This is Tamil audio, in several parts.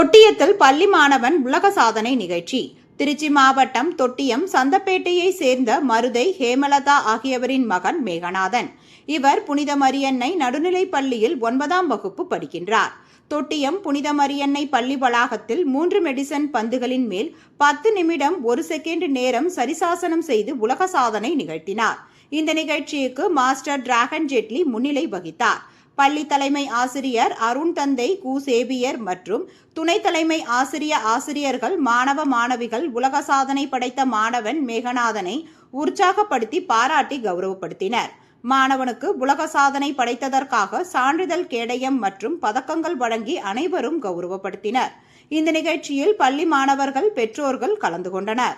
தொட்டியத்தில் பள்ளி மாணவன் உலக சாதனை நிகழ்ச்சி. திருச்சி மாவட்டம் தொட்டியம் சந்தப்பேட்டையை சேர்ந்த மருதை ஹேமலதா ஆகியவரின் மகன் மேகநாதன். இவர் புனித மரியன்னை நடுநிலைப் பள்ளியில் ஒன்பதாம் வகுப்பு படிக்கின்றார். தொட்டியம் புனித மரியன்னை பள்ளி வளாகத்தில் மூன்று மெடிசன் பந்துகளின் மேல் பத்து நிமிடம் ஒரு செகண்ட் நேரம் சரிசாசனம் செய்து உலக சாதனை நிகழ்த்தினார். இந்த நிகழ்ச்சிக்கு மாஸ்டர் டிராகன் ஜெட்லி முன்னிலை வகித்தார். பள்ளி தலைமை ஆசிரியர் அருண் தந்தை கு. சேபியர் மற்றும் துணை தலைமை ஆசிரிய ஆசிரியர்கள் மாணவ மாணவிகள் உலக சாதனை படைத்த மாணவன் மேகநாதனை உற்சாகப்படுத்தி பாராட்டி கௌரவப்படுத்தினர். மாணவனுக்கு உலக சாதனை படைத்ததற்காக சான்றிதழ் கேடயம் மற்றும் பதக்கங்கள் வழங்கி அனைவரும் கௌரவப்படுத்தினர். இந்த நிகழ்ச்சியில் பள்ளி மாணவர்கள் பெற்றோர்கள் கலந்து கொண்டனர்.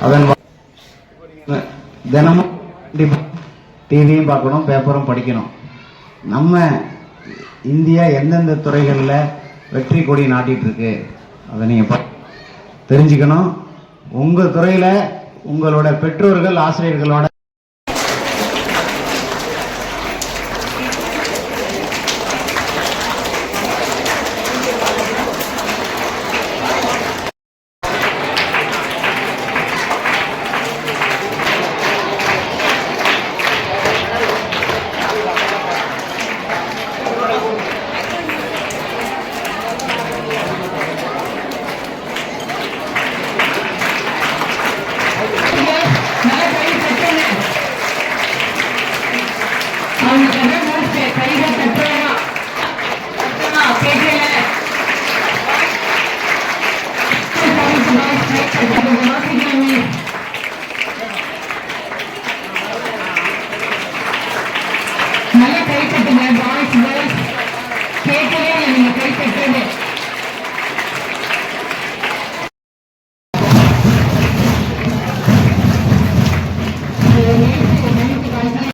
அதன் வ- தினமும் டிவியும் பார்க்கணும் பேப்பரும் படிக்கணும். நம்ம இந்தியா எந்தெந்த துறைகளில் வெற்றி கொடி நாட்டிட்டு இருக்கு அதை நீங்கள் தெரிஞ்சுக்கணும். உங்கள் துறையில் உங்களோட பெற்றோர்கள் ஆசிரியர்களோட Thank you.